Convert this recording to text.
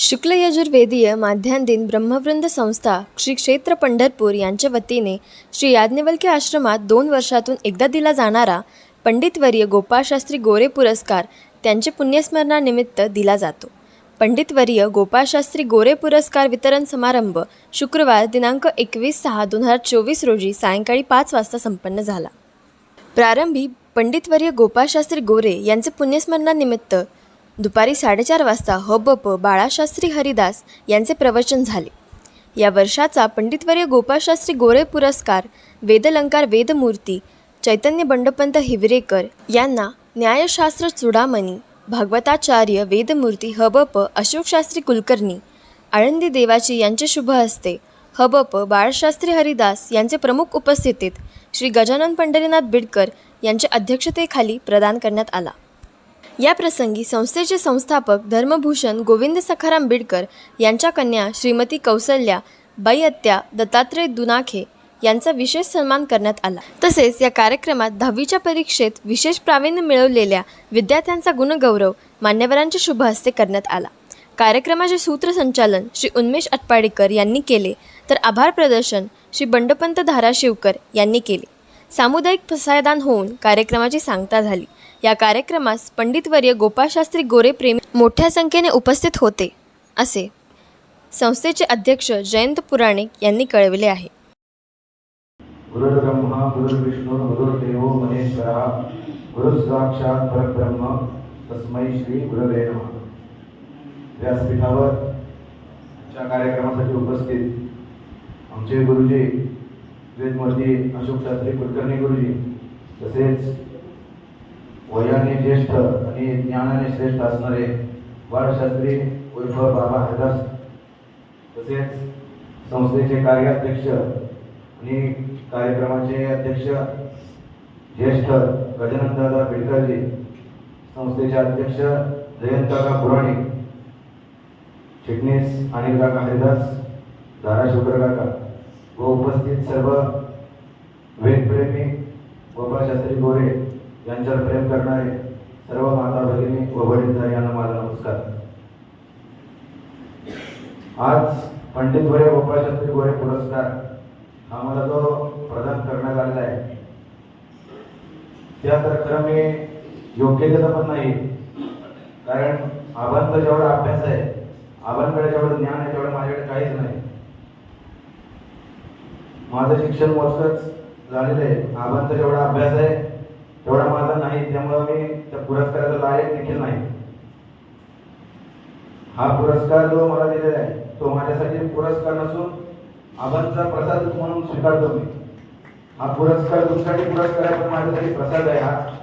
शुक्ल यजुर्वेदीय माध्यान दिन ब्रह्मवृंद संस्था श्री क्षेत्र पंढरपूर यांच्या वतीने श्री याज्ञवल्क्य आश्रमात दोन वर्षातून एकदा दिला जाणारा पंडितवर्य गोपाळशास्त्री गोरे पुरस्कार त्यांचे पुण्यस्मरणानिमित्त दिला जातो. पंडितवर्य गोपाळशास्त्री गोरे पुरस्कार वितरण समारंभ शुक्रवार दिनांक एकवीस सहा दोन हजार चोवीस रोजी सायंकाळी पाच वाजता संपन्न झाला. प्रारंभी पंडितवर्य गोपाळशास्त्री गोरे यांचे पुण्यस्मरणानिमित्त दुपारी साडेचार वाजता हबप बाळाशास्त्री हरिदास यांचे प्रवचन झाले. या वर्षाचा पंडितवर्य गोपाळशास्त्री गोरे पुरस्कार वेदलंकार वेदमूर्ती चैतन्य बंडपंत हिवरेकर यांना न्यायशास्त्र चुडामणी भागवताचार्य वेदमूर्ती हबप अशोकशास्त्री कुलकर्णी आळंदी देवाची यांचे शुभ हस्ते हबप बाळशास्त्री हरिदास यांचे प्रमुख उपस्थितीत श्री गजानन पंढरीनाथ बिडकर यांच्या अध्यक्षतेखाली प्रदान करण्यात आला. याप्रसंगी संस्थेचे संस्थापक धर्मभूषण गोविंद सखाराम बिडकर यांच्या कन्या श्रीमती कौसल्या बाईअत्या दत्तात्रय दुनाखे यांचा विशेष सन्मान करण्यात आला. तसेच या कार्यक्रमात दहावीच्या परीक्षेत विशेष प्रावीण्य मिळवलेल्या विद्यार्थ्यांचा गुणगौरव मान्यवरांच्या शुभ हस्ते करण्यात आला. कार्यक्रमाचे सूत्रसंचालन श्री उन्मेष अटपाडीकर यांनी केले तर आभार प्रदर्शन श्री बंडपंत धाराशिवकर यांनी केले. सामुदायिक प्रसारदान होऊन कार्यक्रमाची सांगता झाली. या कार्यक्रमास पंडितवर्य गोपाळशास्त्री गोरेप्रेमी मोठ्या संख्येने उपस्थित होते असे संस्थेचे अध्यक्ष जयंत पुराणिक यांनी कळविले आहे. गुरुर्ब्रह्मा गुरुर्विष्णू गुरुर्देव महेश्वरा गुरुसाक्षात परब्रह्म तस्मै श्री गुरुवे नमः. व्यासपीठावर च्या कार्यक्रमासाठी उपस्थित आमचे गुरुजी वेदमूर्ती अशोक शास्त्री कुलकर्णी गुरुजी तसेच वयाने ज्येष्ठ आणि ज्ञानाने श्रेष्ठ असणारे बाळशास्त्री उर्फ बाबा हरदास तसेच संस्थेचे कार्याध्यक्ष आणि कार्यक्रमाचे अध्यक्ष ज्येष्ठ गजाननदादा बिडकरजी संस्थेचे अध्यक्ष जयंतकाका पुराणी चिटणीस अनिल काका हरिदास धाराशिवकर काका व उपस्थित सर्व वेदप्रेमी गोपाळशास्त्री गोरे यांच्यावर प्रेम करणारे सर्व माता भगिनी व वडीलधारी यांना माझा नमस्कार. आज पंडित वरे गोपाळशास्त्री गोरे पुरस्कार हा मला जो प्रदान करण्यात आलेला आहे त्या तर खरं मी योग्यतेचा पण नाही. कारण आबांचा जेवढा अभ्यास आहे आबांकडे जेवढं ज्ञान आहे तेवढं माझ्याकडे काहीच नाही माझं शिक्षण मोजकंच झालेलं आहे. आबांचा जेवढा अभ्यास आहे तेवढा माझा नाही त्यामुळं मी त्या पुरस्काराचा लायक देखील नाही. हा पुरस्कार जो मला दिलेला आहे तो माझ्यासाठी पुरस्कार नसून आबांचा प्रसाद म्हणून स्वीकारतो मी. हा पुरस्कार तुमच्यासाठी पुरस्कार आहे पण माझ्यासाठी प्रसाद आहे हा.